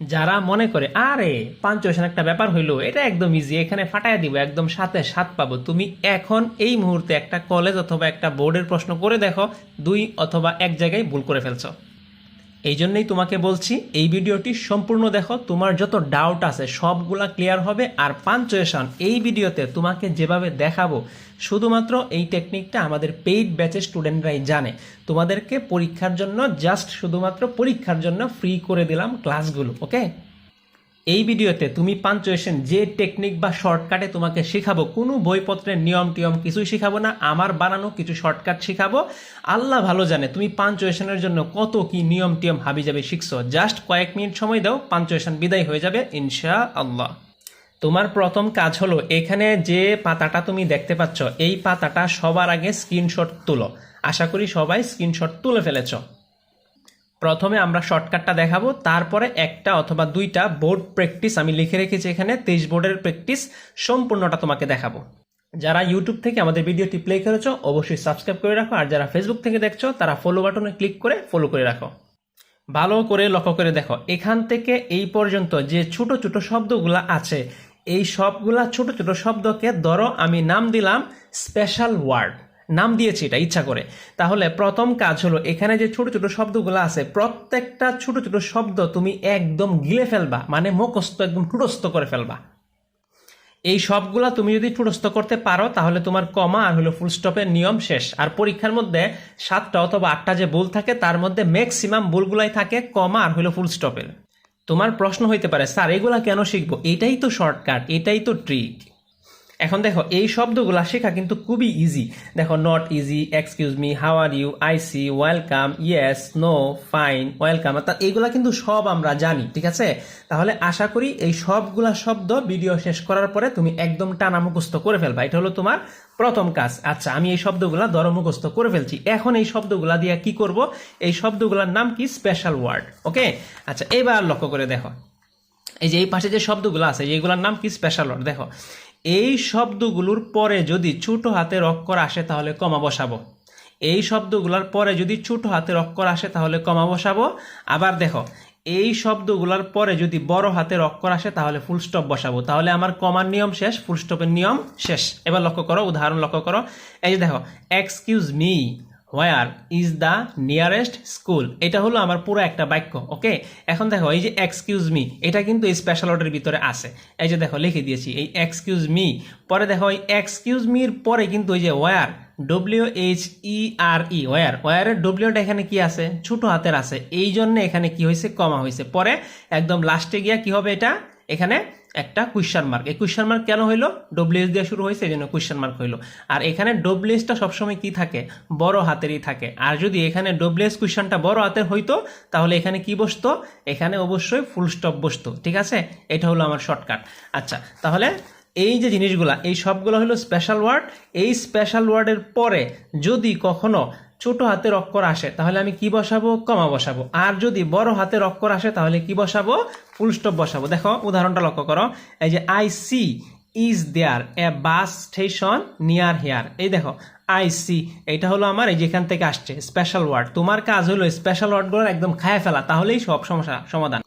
যারা মনে করে, আরে পাঞ্চুয়েশন একটা ব্যাপার হইল, এটা একদম ইজি এখানে ফাটাই দিব, একদম সাথে সাত পাবো। তুমি এখন এই মুহূর্তে একটা কলেজ অথবা একটা বোর্ডের প্রশ্ন করে দেখো, দুই অথবা এক জায়গায় ভুল করে ফেলছো। এই জন্যই তোমাকে বলছি, এই ভিডিওটি সম্পূর্ণ দেখো, তোমার যত ডাউট আছে, সবগুলা ক্লিয়ার হবে, আর পাঞ্চুয়েশন এই ভিডিওতে তোমাকে যেভাবে দেখাবো, শুধুমাত্র এই টেকনিকটা আমাদের পেইড ব্যাচের স্টুডেন্টরাই জানে। তোমাদেরকে পরীক্ষার জন্য জাস্ট শুধুমাত্র পরীক্ষার জন্য ফ্রি করে দিলাম ক্লাসগুলো ওকে এই ভিডিওতে তুমি পাঞ্চুয়েশন যে টেকনিক বা শর্টকাটে তোমাকে শেখাবো, কোনো বইপত্রের নিয়ম টিয়ম কিছুই শেখাবো না, আমার বানানো কিছু শর্টকাট শেখাবো। আল্লাহ ভালো জানে তুমি পাঞ্চুয়েশনের জন্য কত কি নিয়ম টিয়ম হাবি যাবে শিখছো। জাস্ট কয়েক মিনিট সময় দাও পাঞ্চুয়েশন বিদায় হয়ে যাবে ইনশা আল্লাহ তোমার প্রথম কাজ হলো এখানে যে পাতাটা তুমি দেখতে পাচ্ছ, এই পাতাটা সবার আগে স্ক্রিনশট তুলো। আশা করি সবাই স্ক্রিনশট তুলে ফেলেছো। প্রথমে আমরা শর্টকাটটা দেখাবো, তারপরে একটা অথবা দুইটা বোর্ড প্র্যাকটিস আমি লিখে রেখেছি এখানে, তেইশ বোর্ডের প্র্যাকটিস সম্পূর্ণটা তোমাকে দেখাবো। যারা ইউটিউব থেকে আমাদের ভিডিওটি প্লে করেছ, অবশ্যই সাবস্ক্রাইব করে রাখো, আর যারা ফেসবুক থেকে দেখছ, তারা ফলো বাটনে ক্লিক করে ফলো করে রাখো। ভালো করে লক্ষ্য করে দেখো, এখান থেকে এই পর্যন্ত যে ছোট ছোট শব্দগুলা আছে, এই সবগুলা ছোট ছোট শব্দকে ধরো, আমি নাম দিলাম স্পেশাল ওয়ার্ড নাম দিয়েছি এটা, ইচ্ছা করে। তাহলে প্রথম কাজ হলো, এখানে যে ছোট ছোট শব্দগুলো আছে, প্রত্যেকটা ছোট ছোট শব্দ তুমি একদম গিলে ফেলবা মানে মুখস্থ একদম টুটস্থ করে ফেলবা। এই সবগুলা তুমি যদি ঠুটস্থ করতে পারো, তাহলে তোমার কমা আর হলো ফুল স্টপের নিয়ম শেষ। আর পরীক্ষার মধ্যে সাতটা অথবা আটটা যে ভুল থাকে, তার মধ্যে ম্যাক্সিমাম ভুলগুলাই থাকে, কমা আর হলো ফুল স্টপের তোমার প্রশ্ন হইতে পারে, স্যার, এগুলা কেন শিখব? এটাই তো শর্টকাট এটাই তো ট্রিক এখন দেখো, এই শব্দগুলো শেখা কিন্তু খুবই ইজি দেখো not easy excuse me how are you I see welcome yes no fine welcome অর্থাৎ এইগুলা কিন্তু সব আমরা জানি, ঠিক আছে? তাহলে আশা করি এই সবগুলা শব্দ ভিডিও শেষ করার পরে তুমি একদম টানা মুখস্থ করে ফেলবা। এটা হলো তোমার প্রথম কাজ। আচ্ছা আমি এই শব্দগুলা দর মুখস্থ করে ফেলছি। এখন এই শব্দগুলা দিয়ে কি করব? এই শব্দগুলার নাম কি? স্পেশাল ওয়ার্ড ওকে আচ্ছা এবার লক্ষ্য করে দেখো। এই যে এই পাশে যে শব্দগুলো আছে, এইগুলোর নাম কি? স্পেশাল ওয়ার্ড দেখো। এই শব্দগুলোর পরে যদি ছোট হাতে অক্ষর আসে তাহলে কমা বসাবো। এই শব্দগুলোর পরে যদি ছোট হাতে অক্ষর আসে তাহলে কমা বসাবো। আবার দেখো, এই শব্দগুলোর পরে যদি বড় হাতের অক্ষর আসে তাহলে ফুল স্টপ বসাবো। তাহলে আমার কমার নিয়ম শেষ ফুল স্টপের নিয়ম শেষ। এবার লক্ষ্য করো, উদাহরণ লক্ষ্য করো। এই যে দেখো excuse me where is the nearest school এটা হলো আমার পুরো একটা বাক্য ওকে এখন দেখো, এই যে এক্সকিউজ মি এটা কিন্তু এই স্পেশাল অর্ডারের ভিতরে আছে। এই যে দেখো, লিখে দিয়েছি, এই এক্সকিউজ মি পরে দেখো, এই এক্সকিউজ মির পরে কিন্তু ওই যে where W H E R E where ওয়ারের ডব্লিউটা এখানে কি আছে? ছোট হাতের আছে। এই জন্য এখানে কি হয়েছে? কমা হয়েছে। পরে একদম লাস্টে গিয়া কি হবে এটা? এখানে একটা কুইশ্চান মার্ক এই কুইশ্চান মার্ক কেন হইল? ডব্লিউএস দিয়ে শুরু হয়েছে এই জন্য কুইশ্চান মার্ক হইল। আর এখানে ডব্লিউএসটা সবসময় কি থাকে? বড় হাতেরই থাকে। আর যদি এখানে ডব্লিউএস কুইশ্চানটা বড় হাতের হইতো, তাহলে এখানে কি বসতো? এখানে অবশ্যই ফুল স্টপ বসতো। ঠিক আছে? এটা হলো আমার শর্টকাট আচ্ছা তাহলে এই যে জিনিসগুলা, এই সবগুলো হলো স্পেশাল ওয়ার্ড এই স্পেশাল ওয়ার্ডের পরে যদি কখনো ছোট হাতের অক্ষর আসে, তাহলে আমি কি বসাবো? কমা বসাবো। আর যদি বড় হাতের অক্ষর আসে, তাহলে কি বসাবো? ফুল স্টপ বসাবো। দেখো, উদাহরণটা লক্ষ্য করো। এই যে I see is there a bus station near here এই দেখো আই সি এটা হলো আমার, এই যেখান থেকে আসছে স্পেশাল ওয়ার্ড তোমার কাজ হলো স্পেশাল ওয়ার্ডগুলো একদম খায় ফেলা, তাহলেই সব সমস্যা সমাধান।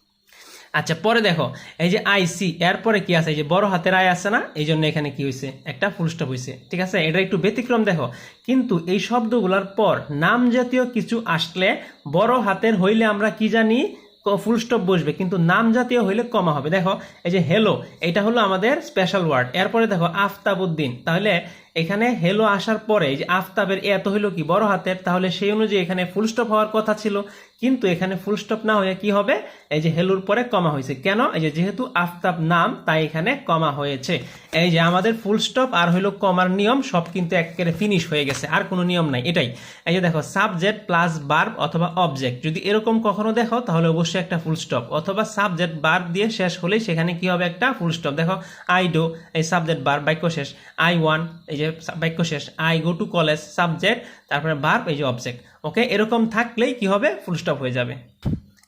আচ্ছা পরে দেখো, এই যে আই সি এরপরে কি আছে? এই যে বড় হাতের আয় আছে না? এই জন্য এখানে কি হয়েছে একটা ফুল স্টপ হয়েছে ঠিক আছে? এটা একটু ব্যতিক্রম দেখো। কিন্তু এই শব্দগুলোর পর নাম জাতীয় কিছু আসলে বড় হাতের হইলে আমরা কি জানি? ফুল স্টপ বসবে। কিন্তু নাম জাতীয় হইলে কমা হবে। দেখো, এই যে হেলো এটা হলো আমাদের স্পেশাল ওয়ার্ড এরপরে দেখো, আফতাবুদ্দিন। তাহলে এখানে হেলো আসার পরে যে আফতাবের এত হইল কি? বড় হাতের। তাহলে সেই অনুযায়ী এখানে ফুল স্টপ হওয়ার কথা ছিল। কিন্তু এখানে ফুল স্টপ না হয়ে কি হবে? এই যে হেলুর পরে কমা হয়েছে। কেন? এই যে যেহেতু আফতাব নাম, তাই এখানে কমা হয়েছে। এই যে আমাদের ফুল স্টপ আর হইল কমার নিয়ম, সব কিন্তু একেবারে ফিনিশ হয়ে গেছে। আর কোনো নিয়ম নাই। এটাই। এই যে দেখো সাবজেক্ট প্লাস বার্ব অথবা অবজেক্ট যদি এরকম কখনো দেখো, তাহলে অবশ্যই একটা ফুল স্টপ অথবা সাবজেক্ট বার্ব দিয়ে শেষ হলেই সেখানে কি হবে একটা ফুল স্টপ দেখো আই ডো এই সাবজেক্ট বার্ব বাক্য শেষ। আই ওয়ান এই যে বাক্য শেষ I go to college subject তারপরে বার্ব এই যে অবজেক্ট ওকে এরকম থাকলেই কি হবে? ফুল স্টপ হয়ে যাবে।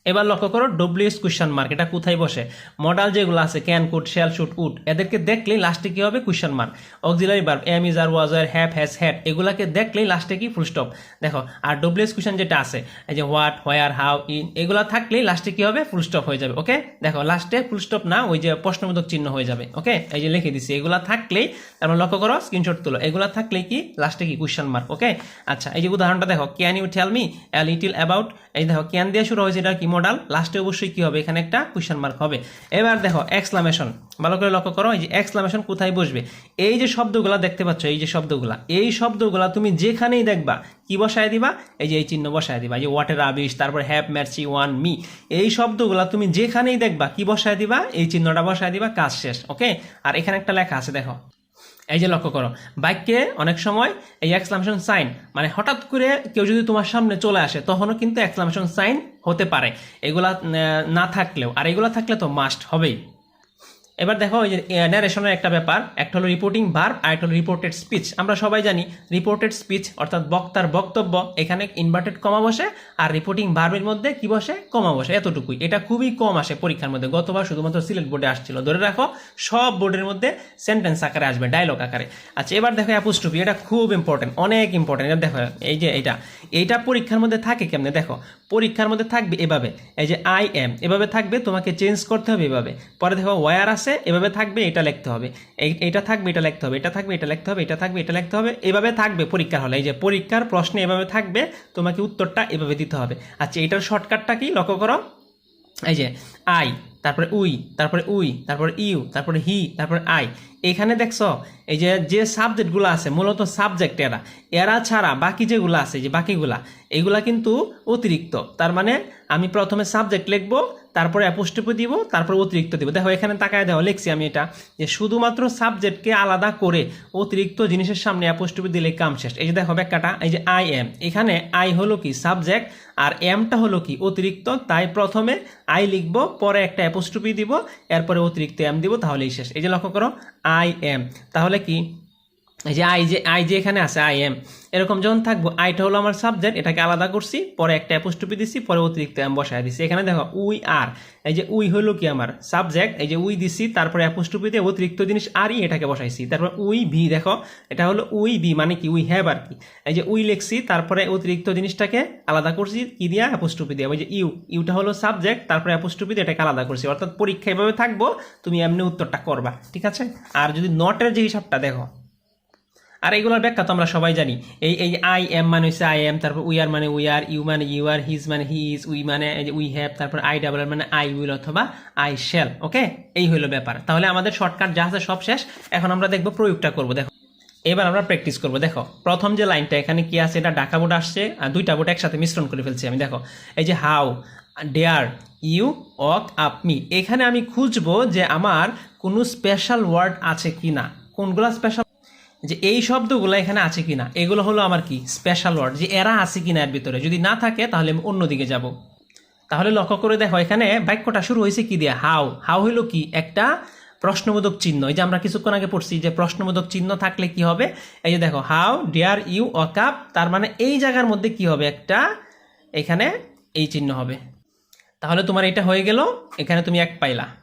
এবার লক্ষ্য করো ডব্লিউএস কোয়েশ্চন মার্ক এটা কোথায় বসে? মডাল যেগুলো আছে can could shall should would এদেরকে দেখলেই লাস্টে কি হবে? Question mark auxiliary verb am is are was are have has had এগুলাকে দেখলেই লাস্টে কি? ফুল স্টপ দেখো, আর ডব্লিউএস কোয়েশ্চন যেটা আছে, এই যে হোয়াট হোয়ার হাউ ইন এগুলো থাকলেই লাস্টে কি হবে? ফুল স্টপ হয়ে যাবে ওকে দেখো লাস্টে ফুল স্টপ না, ওই যে প্রশ্নবোধক চিহ্ন হয়ে যাবে ওকে এই যে লিখে দিছি, এগুলা থাকলেই, তারপর লক্ষ্য করো স্ক্রিনশট তুলো, এগুলা থাকলেই কি? লাস্টে কি? কোয়েশ্চন মার্ক ওকে আচ্ছা এই যে উদাহরণটা দেখো can you tell me a little about এই দেখো ক্যান দিয়ে শুরু হয়েছে এটা কি মডাল লাস্টে অবশ্যই কি হবে? এখানে একটা কোয়েশ্চন মার্ক হবে। এবার দেখো এক্সক্লামেশন ভালো করে লক্ষ্য করো, এই যে এক্সক্লামেশন কোথায় বসবে? এই যে শব্দগুলা দেখতে পাচ্ছ, এই যে শব্দগুলা, এই শব্দগুলা তুমি যেখানেই দেখবা, কি বসায় দিবা? এই যে এই চিহ্ন বসায় দিবা, এই যে ওয়াটের আবিশ তারপর হ্যাভ ম্যাচি ওয়ান মি এই শব্দগুলা তুমি যেখানেই দেখবা, কি বসায় দিবা? এই চিহ্নটা বসায় দিবা, কাজ শেষ ওকে আর এখানে একটা লেখা আছে, দেখো। এই যে লক্ষ্য করো বাক্যে অনেক সময় এই এক্সক্লামেশন সাইন মানে হঠাৎ করে কেউ যদি তোমার সামনে চলে আসে, তখনও কিন্তু এক্সক্লামেশন সাইন হতে পারে। এগুলা না থাকলেও, আর এগুলা থাকলে তো মাস্ট হবেই। এবার দেখো ওই যে ন্যারেশনের একটা ব্যাপার, একটা হলো রিপোর্টিং ভার্ব আর একটা হলো রিপোর্টেড স্পিচ আমরা সবাই জানি রিপোর্টেড স্পিচ অর্থাৎ বক্তার বক্তব্য, এখানে ইনভার্টেড কমা বসে আর রিপোর্টিং ভার্বের মধ্যে কি বসে? কমা বসে, এতটুকুই। এটা খুবই কম আসে পরীক্ষার মধ্যে। গতবার শুধুমাত্র সিলেট বোর্ডে আসছিল। ধরে রাখো, সব বোর্ডের মধ্যে সেন্টেন্স আকারে আসবে ডায়লগ আকারে। আচ্ছা এবার দেখো অ্যাপোস্ট্রফি এটা খুব ইম্পর্টেন্ট অনেক ইম্পর্টেন্ট এটা দেখো, এই যে এইটা এইটা পরীক্ষার মধ্যে থাকে কেমনে? দেখো, পরীক্ষার মধ্যে থাকবে এভাবে। এই যে আই এম এভাবে থাকবে, তোমাকে চেঞ্জ করতে হবে এভাবে। পরে দেখো ওয়ার আছে? এভাবে থাকবে, এটা লিখতে হবে। এটা থাকবে, এটা লিখতে হবে, এটা থাকবে, এটা লিখতে হবে, এটা থাকবে, এটা লিখতে হবে, এভাবে থাকবে, পরীক্ষার হলে। এই যে পরীক্ষার প্রশ্নে এভাবে থাকবে, তোমাকে উত্তরটা এভাবে দিতে হবে। আচ্ছা এটার শর্টকাটটা কি? লক্ষ্য করো। এই যে, আই, তারপরে উই তারপরে উই, তারপরে ইউ, তারপরে হি, তারপরে আই। এখানে দেখছ, এই যে যে সাবজেক্টগুলো আছে, মূলত সাবজেক্ট এরা। এরা ছাড়া বাকি যেগুলো আছে যে বাকিগুলা, এগুলা কিন্তু অতিরিক্ত। তার মানে আমি প্রথমে সাবজেক্ট লিখব, তারপরে অ্যাপোস্ট্রফি দিব, তারপর অতিরিক্ত দিব। দেখো, এখানে তাকায় দেখো, লিখছি আমি এটা, যে শুধুমাত্র সাবজেক্টকে আলাদা করে অতিরিক্ত জিনিসের সামনে অ্যাপোস্ট্রফি দিলে কাম শেষ। এই যে দেখো ব্যাখ্যাটা, এই যে আই এম এখানে আই হলো কি সাবজেক্ট আর এমটা হলো কি অতিরিক্ত, তাই প্রথমে আই লিখব, পরে একটা অ্যাপোস্ট্রফি দিব, এরপরে অতিরিক্ত এম দিব, তাহলেই শেষ। এই যে লক্ষ্য করো আই এম তাহলে কি? এই যে আই যে আই যে এখানে আছে আই এম এরকম যখন থাকব আইটা হলো আমার সাবজেক্ট এটাকে আলাদা করছি, পরে একটা অ্যাপোস্ট্রফি দিছি, পরে অতিরিক্ত এম বসায় দিছি। এখানে দেখো উই আর এই যে উই হলো কি আমার সাবজেক্ট এই যে উই দিছি, তারপরে অ্যাপোস্ট্রফি দিয়ে অতিরিক্ত জিনিস আরই এটাকে বসাইছি। তারপর উই ভি দেখো, এটা হলো উই বি মানে কি উই হ্যাভ আর কি। এই যে উই লিখছি, তারপরে অতিরিক্ত জিনিসটাকে আলাদা করছি, কি দিয়া? অ্যাপোস্ট্রফি দিয়ে। ওই যে ইউ ইউটা হলো সাবজেক্ট তারপরে অ্যাপোস্ট্রফি দিয়ে এটাকে আলাদা করছি। অর্থাৎ পরীক্ষা এভাবে থাকব, তুমি এমনি উত্তরটা করবা, ঠিক আছে? আর যদি নটের যে হিসাবটা, দেখো আর এগুলোর ব্যাখ্যা তো আমরা সবাই জানি। এই এই আই এম মানে হচ্ছে আই এম তারপর উই আর মানে উই আর ইউ মানে ইউ আর হিজ মানে হিজ উই মানে উই হ্যাভ তারপর আই ডাবল মানে আই উইল অথবা আই শ্যাল ওকে এই হলো ব্যাপার। তাহলে আমাদের শর্টকাট যা আছে সব শেষ। এখন আমরা দেখব প্রয়োগটা করব, দেখো। এবার আমরা প্র্যাকটিস করব, দেখো। প্রথম যে লাইনটা, এখানে কি আছে? এটা ডাকা বোর্ড আসছে, আর দুইটা বোর্ড একসাথে মিশ্রণ করে ফেলছি আমি, দেখো। এই যে how dare you woke up me এখানে আমি খুঁজবো যে আমার কোনো স্পেশাল ওয়ার্ড আছে কি না কোনগুলা স্পেশাল যে এই শব্দগুলো এখানে আছে কি না এগুলো হলো আমার কি? স্পেশাল ওয়ার্ড যে এরা আছে কি না এর ভিতরে। যদি না থাকে, তাহলে আমি অন্যদিকে যাব। তাহলে লক্ষ্য করে দেখো, এখানে বাক্যটা শুরু হয়েছে কি দিয়ে? হাও হাউ হইল কি? একটা প্রশ্নবোধক চিহ্ন। এই যে আমরা কিছুক্ষণ আগে পড়ছি যে প্রশ্নবোধক চিহ্ন থাকলে কি হবে? এই যে দেখো হাউ ডিয়ার ইউ অকাপ তার মানে এই জায়গার মধ্যে কি হবে? একটা এখানে এই চিহ্ন হবে। তাহলে তোমার এটা হয়ে গেল। এখানে তুমি এক পাইলা।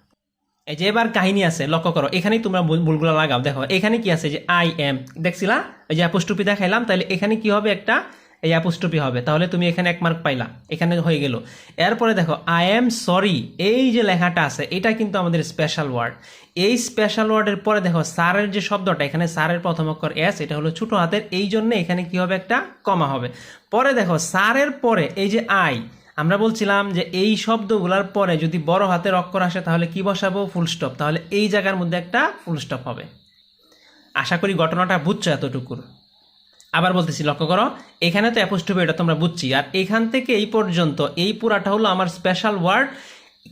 এই যে এবার কাহিনী আছে, লক্ষ্য করো, এখানেই তোমরা ভুল- ভুলগুলো লাগাও। দেখো, এখানে কি আছে যে আই এম দেখছিলা? এই যে অ্যাপোস্ট্রপি দেখাইলাম তাহলে এখানে কি হবে একটা? এই অ্যাপোস্ট্রপি হবে। তাহলে তুমি এখানে এক মার্ক পাইলা, এখানে হয়ে গেল। এরপরে দেখো আই এম সরি এই যে লেখাটা আছে, এটা কিন্তু আমাদের স্পেশাল ওয়ার্ড এই স্পেশাল ওয়ার্ডের পরে দেখো সারের যে শব্দটা, এখানে সারের প্রথম অক্ষর এস এটা হলো ছোট হাতের, এই জন্য এখানে কি হবে একটা, কমা হবে। পরে দেখো সারের পরে এই যে আই আমরা বলছিলাম যে এই শব্দগুলোর পরে যদি বড় হাতের অক্ষর আসে, তাহলে কি বসাবো? ফুল স্টপ তাহলে এই জায়গার মধ্যে একটা ফুল স্টপ হবে। আশা করি ঘটনাটা বুঝছ এতটুকুর। আবার বলতেছি, লক্ষ্য করো, এখানে তো অ্যাপোস্ট্রফি এটা তোমরা বুঝছি। আর এখান থেকে এই পর্যন্ত, এই পুরাটা হলো আমার স্পেশাল ওয়ার্ড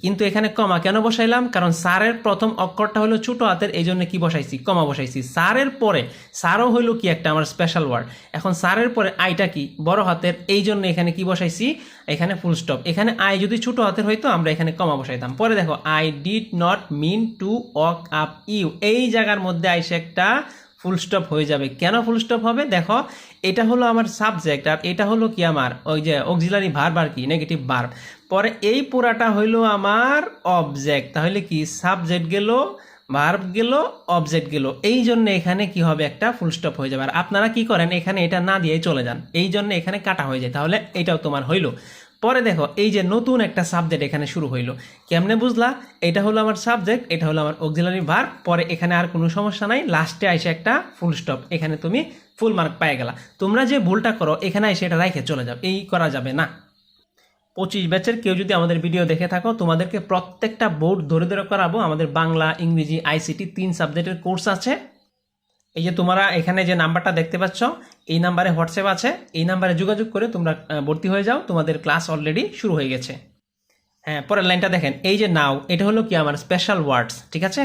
কিন্তু এখানে কমা কেন বসাইলাম? কারণ সারের প্রথম অক্ষরটা হলো ছোট হাতের, এই জন্য কি বসাইছি? কমা বসাইছি। সারের পরে, সারও হইল কি একটা আমার স্পেশাল ওয়ার্ড এখন সারের পরে আইটা কি? বড় হাতের, এই জন্য এখানে কি বসাইছি? এখানে ফুল স্টপ এখানে আই যদি ছোট হাতের হইতো, আমরা এখানে কমা বসাইতাম। পরে দেখো I did not mean to wake up you এই জায়গার মধ্যে আইসে একটা ফুল স্টপ হয়ে যাবে। কেন ফুল স্টপ হবে? দেখো, এটা হলো আমার সাবজেক্ট আর এটা হলো কি আমার? ওই যে অক্সিলারি ভার্ব আর কি নেগেটিভ ভার্ব পরে এই পুরাটা হইল আমার অবজেক্ট তাহলে কি? সাবজেক্ট গেল ভার্ব গেল অবজেক্ট গেল। এই জন্য এখানে কি হবে? একটা ফুল স্টপ হয়ে যাবে। আর আপনারা কি করেন? এখানে এটা না দিয়ে চলে যান। এই জন্য এখানে কাটা হয়ে যায়। তাহলে এটাও তোমার হইল। পরে দেখো, এই যে নতুন একটা সাবজেক্ট এখানে শুরু হইল। কেমনে বুঝলা? এটা হলো আমার সাবজেক্ট এটা হলো আমার অক্সিলারি ভার্ব পরে এখানে আর কোনো সমস্যা নাই। লাস্টে আইসে একটা ফুল স্টপ এখানে তুমি ফুল মার্ক পেয়ে গেলা। তোমরা যে ভুলটা করো, এখানে এসে এটা রেখে চলে যাও। এই করা যাবে না। পঁচিশ ব্যাচের কেউ যদি আমাদের ভিডিও দেখে থাকো, তোমাদেরকে প্রত্যেকটা বোর্ড ধরে ধরে করাবো। আমাদের বাংলা, ইংরেজি আইসিটি তিন সাবজেক্টের কোর্স আছে। এই যে তোমরা এখানে যে নাম্বারটা দেখতে পাচ্ছ, এই নাম্বারে হোয়াটসঅ্যাপ আছে। এই নাম্বারে যোগাযোগ করে তোমরা ভর্তি হয়ে যাও। তোমাদের ক্লাস অলরেডি শুরু হয়ে গেছে। হ্যাঁ পরের লাইনটা দেখেন। এই যে নাও, এটা হলো কি আমার স্পেশাল ওয়ার্ডস ঠিক আছে?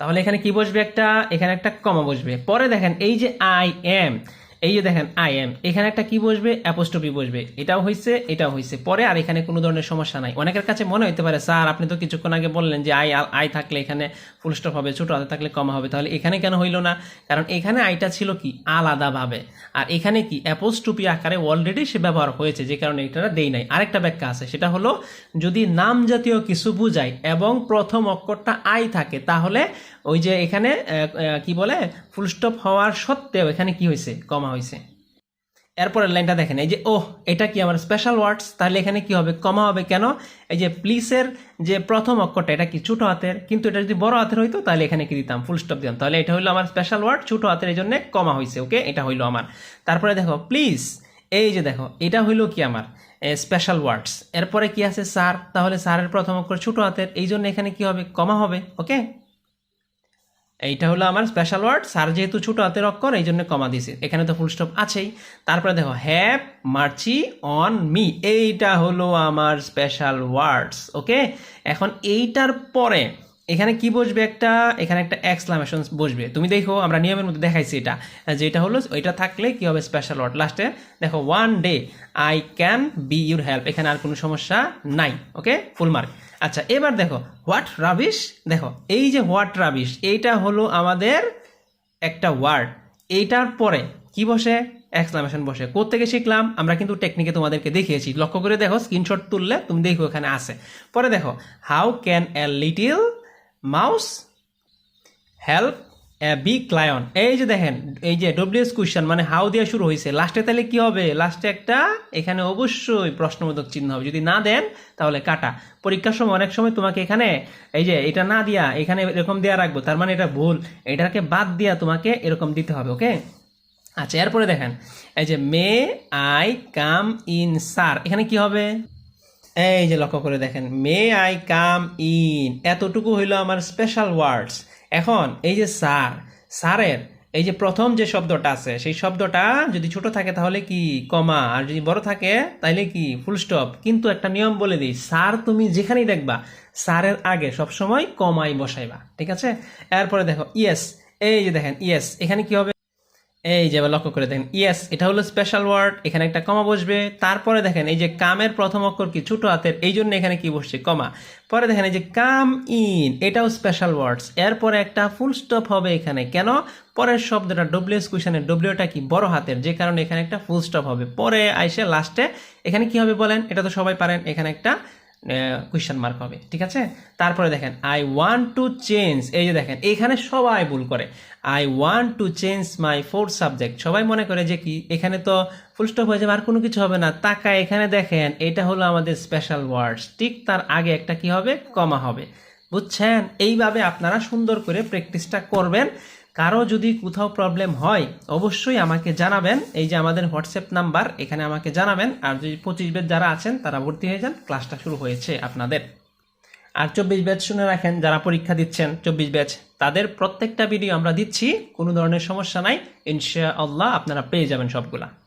তাহলে এখানে কি বসবে একটা? এখানে একটা কমা বসবে। পরে দেখেন, এই যে আই এম এই যে দেখেন আই এম এখানে একটা কি বসবে? অ্যাপোস্টপি বসবে। এটাও হয়েছে এটাও হয়েছে পরে আর এখানে কোনো ধরনের সমস্যা নাই। অনেকের কাছে মনে হতে পারে, স্যার, আপনি তো কিছুক্ষণ আগে বললেন যে আই আই থাকলে এখানে ফুল স্টপ হবে, ছোটো হাতে থাকলে কমা হবে। তাহলে এখানে কেন হইল না? কারণ এখানে আইটা ছিল কি? আলাদাভাবে। আর এখানে কি? অ্যাপোস্টপি আকারে অলরেডি সে ব্যবহার হয়েছে, যে কারণে এটা দেই নাই। আরেকটা ব্যাখ্যা আছে, সেটা হলো, যদি নাম জাতীয় কিছু বুঝায় এবং প্রথম অক্ষরটা আই থাকে, তাহলে ওই যে এখানে কি বলে? ফুল স্টপ হওয়ার সত্ত্বেও এখানে কি হয়েছে? কমা হয়েছে। এরপরের লাইনটা দেখেন, এই যে, ওহ, এটা কি আমার স্পেশাল ওয়ার্ডস তাহলে এখানে কি হবে? কমা হবে কেন? এই যে প্লিসের যে প্রথম অক্ষরটা, এটা কি ছোটো হাতের? কিন্তু এটা যদি বড় হাতের হইতো, তাহলে এখানে কি দিতাম? ফুল স্টপ দিতাম। তাহলে এটা হলো আমার স্পেশাল ওয়ার্ড ছোট হাতের এই জন্য কমা হয়েছে ওকে এটা হইল আমার। তারপরে দেখো প্লিজ এই যে দেখো, এটা হইল কি আমার? স্পেশাল ওয়ার্ডস এরপরে কি আছে? স্যার তাহলে স্যারের প্রথম অক্ষর ছোট হাতের এই জন্য এখানে কি হবে? কমা হবে ওকে এইটা হলো আমার স্পেশাল ওয়ার্ড স্যার যেহেতু ছোট হাতের অক্ষর, এই জন্য কমা দিয়েছে। এখানে তো ফুল স্টপ আছেই। তারপরে দেখো হ্যাভ মার্চি অন মি এইটা হলো আমার স্পেশাল ওয়ার্ডস ওকে এখন এইটার পরে, এখানে কি বসবে একটা? এখানে একটা এক্সক্লামেশন বসবে। তুমি দেখো, আমরা নিয়মের মধ্যে দেখাইছি এটা। যেটা হলো, ওইটা থাকলে কি হবে স্পেশাল ওয়ার্ড লাস্টে দেখো one day I can be your help এখানে আর কোনো সমস্যা নাই ওকে ফুল মার্ক আচ্ছা এবার দেখো হোয়াট রাবিশ দেখো, এই যে হোয়াট রাবিশ এইটা হলো আমাদের একটা ওয়ার্ড এইটার পরে কি বসে? এক্সক্লামেশন বসে। থেকে শিখলাম? আমরা কিন্তু টেকনিকে তোমাদেরকে দেখিয়েছি। লক্ষ্য করে দেখো স্ক্রিনশট তুললে তুমি দেখো এখানে আছে। পরে দেখো how can a little mouse help a big lion এই যে দেখেন, এই যে ডব্লিউএস কোয়েশ্চেন মানে হাউ দিয়ে শুরু হয়েছে লাস্টে তাহলে কি হবে? লাস্টে একটা, এখানে অবশ্যই প্রশ্নবোধক চিহ্ন হবে। যদি না দেন, তাহলে কাটা। পরীক্ষার সময় অনেক সময় তোমাকে এখানে, এই যে এটা না দিয়া, এখানে এরকম দেওয়া রাখব, তার মানে এটা ভুল। এটাকে বাদ দিয়া তোমাকে এরকম দিতে হবে ওকে আচ্ছা এরপরে দেখেন, এই যে মে আই কাম ইন সার এখানে কি হবে? এই যে লক্ষ্য করে দেখেন মে আই কাম ইন এতটুকু হইল আমার স্পেশাল ওয়ার্ডস এখন এই যে সার সারের এই যে প্রথম যে শব্দটা আছে, সেই শব্দটা যদি ছোট থাকে তাহলে কি কমা, আর যদি বড় থাকে তাহলে কি ফুল স্টপ কিন্তু একটা নিয়ম বলে দিই সার তুমি যেখানেই দেখবা সারের আগে সবসময় কমাই বসাইবা, ঠিক আছে? এরপরে দেখো ইয়েস এই যে দেখেন ইয়েস এখানে কি হবে? এই যে লক্ষ্য করে দেখেন ইয়েস এটা হলো স্পেশাল ওয়ার্ড এখানে একটা কমা বসবে। তারপরে দেখেন, এই যে কামের প্রথম অক্ষর কি? ছোট হাতের, এই জন্য এখানে কি বসছে? কমা পরে দেখেন, এই যে কাম ইন এটাও স্পেশাল ওয়ার্ডস এরপরে একটা ফুল স্টপ হবে এখানে। কেন? পরের শব্দটা ডব্লিউএস কুশনের ডব্লিউটা কি? বড় হাতের, যে কারণে এখানে একটা ফুল স্টপ হবে। পরে আইসে লাস্টে এখানে কি হবে বলেন? এটা তো সবাই পারেন, এখানে একটা কোয়েশ্চেন মার্ক হবে, ঠিক আছে? তারপরে দেখেন আই ওয়ান্ট টু চেঞ্জ এই যে দেখেন, এখানে সবাই ভুল করে। I want to change my fourth subject সবাই মনে করে যে কি, এখানে তো ফুল স্টপ হয়ে যাবে, আর কোনো কিছু হবে না। তাকা এখানে দেখেন, এটা হলো আমাদের স্পেশাল ওয়ার্ডস ঠিক তার আগে একটা কি হবে? কমা হবে। বুঝছেন? এইভাবে আপনারা সুন্দর করে প্র্যাকটিসটা করবেন। কারও যদি কোথাও প্রবলেম হয়, অবশ্যই আমাকে জানাবেন। এই যে আমাদের হোয়াটসঅ্যাপ নাম্বার এখানে আমাকে জানাবেন। আর যদি পঁচিশ ব্যাচ যারা আছেন, তারা ভর্তি হয়ে যান। ক্লাসটা শুরু হয়েছে আপনাদের। আর চব্বিশ ব্যাচ শুনে রাখেন, যারা পরীক্ষা দিচ্ছেন, চব্বিশ ব্যাচ তাদের প্রত্যেকটা ভিডিও আমরা দিচ্ছি। কোনো ধরনের সমস্যা নাই। ইনশাআল্লাহ আপনারা পেয়ে যাবেন সবগুলা।